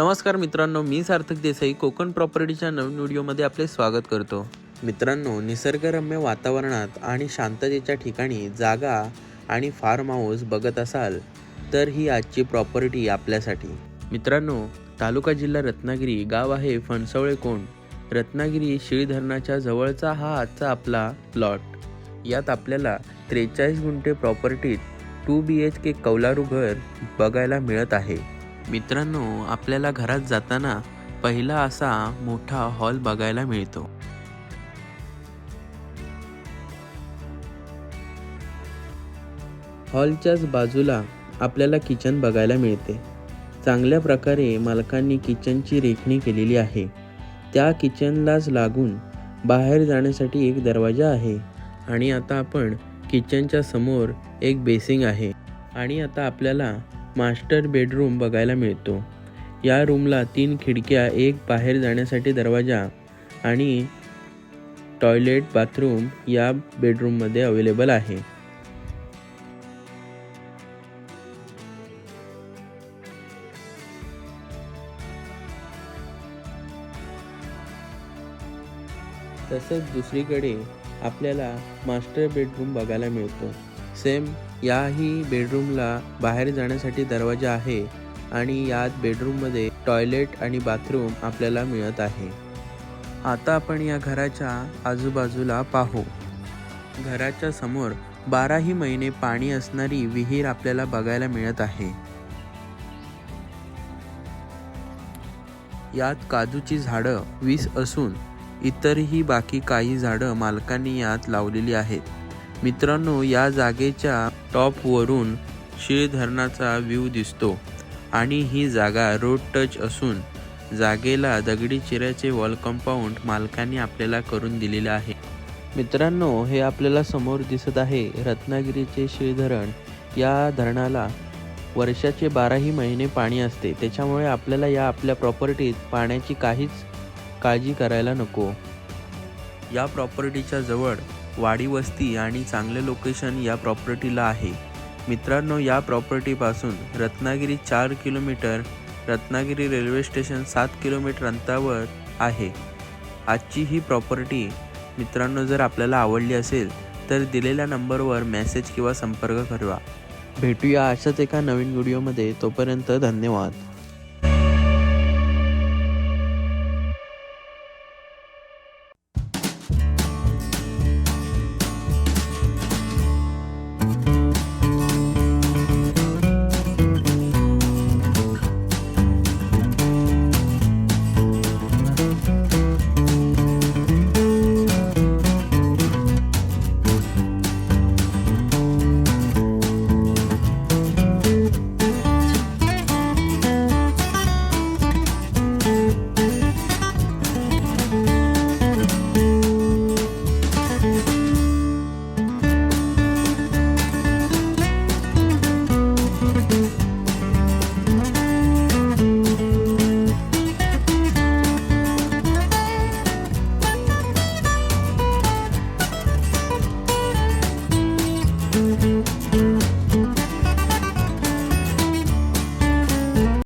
नमस्कार मित्रांनो मी सार्थक देसाई. कोकण प्रॉपर्टीच्या नवीन व्हिडिओमध्ये आपले स्वागत करतो. मित्रांनो निसर्गरम्य वातावरणात आणि शांततेच्या ठिकाणी जागा आणि फार्म हाऊस बघत असाल तर ही आजची प्रॉपर्टी आपल्यासाठी. मित्रांनो तालुका जिल्हा रत्नागिरी गाव आहे फणसवळे कोंड. रत्नागिरी शिळी धरणाच्या जवळचा हा आजचा आपला प्लॉट यात आपल्याला त्रेचाळीस गुंठे प्रॉपर्टीत टू बी एच के कौलारू घर बघायला मिळत आहे. मित्रांनो आपल्याला घरात जाताना पहिला असा मोठा हॉल बघायला मिळतो. हॉलच्याच बाजूला आपल्याला किचन बघायला मिळते. चांगल्या प्रकारे मालकांनी किचनची रेखणी केलेली आहे. त्या किचनलाच लागून बाहेर जाण्यासाठी एक दरवाजा आहे आणि आता आपण किचनच्या समोर एक बेसिंग आहे. आणि आता आपल्याला मास्टर बेडरूम बघायला मिळतो. या रूमला तीन खिडक्या एक बाहेर जाण्यासाठी दरवाजा आणि टॉयलेट बाथरूम या बेडरूममध्ये अवेलेबल आहे. तसंच दुसरीकडे आपल्याला मास्टर बेडरूम बघायला मिळतो. सेम याही बेडरूमला बाहेर जाण्यासाठी दरवाजा आहे आणि यात बेडरूममध्ये टॉयलेट आणि बाथरूम आपल्याला मिळत आहे. आता आपण या घराच्या आजूबाजूला पाहू. घराच्या समोर बाराही महिने पाणी असणारी विहीर आपल्याला बघायला मिळत आहे. यात काजूची झाडं वीस असून इतरही बाकी काही झाडं मालकांनी यात लावलेली आहेत. मित्रांनो या जागेच्या टॉपवरून शीळ धरणाचा व्ह्यू दिसतो आणि ही जागा रोड टच असून जागेला दगडी चिऱ्याचे वॉल कंपाऊंड मालकाने आपल्याला करून दिलेलं आहे. मित्रांनो हे आपल्याला समोर दिसत आहे रत्नागिरीचे शीळ धरण या धरणाला वर्षाचे बाराही महिने पाणी असते. त्याच्यामुळे आपल्याला या आपल्या प्रॉपर्टीत पाण्याची काहीच काळजी करायला नको. या प्रॉपर्टीच्या जवळ वाडी वस्ती आणि चांगले लोकेशन या प्रॉपर्टीला आहे. मित्रांनो या प्रॉपर्टीपासून रत्नागिरी चार किलोमीटर रत्नागिरी रेल्वे स्टेशन सात किलोमीटर अंतरावर आहे. आजची ही प्रॉपर्टी मित्रांनो जर आपल्याला आवडली असेल तर दिलेल्या नंबरवर मेसेज किंवा संपर्क करवा भेटूया अशाच एका नवीन व्हिडिओमध्ये तोपर्यंत धन्यवाद.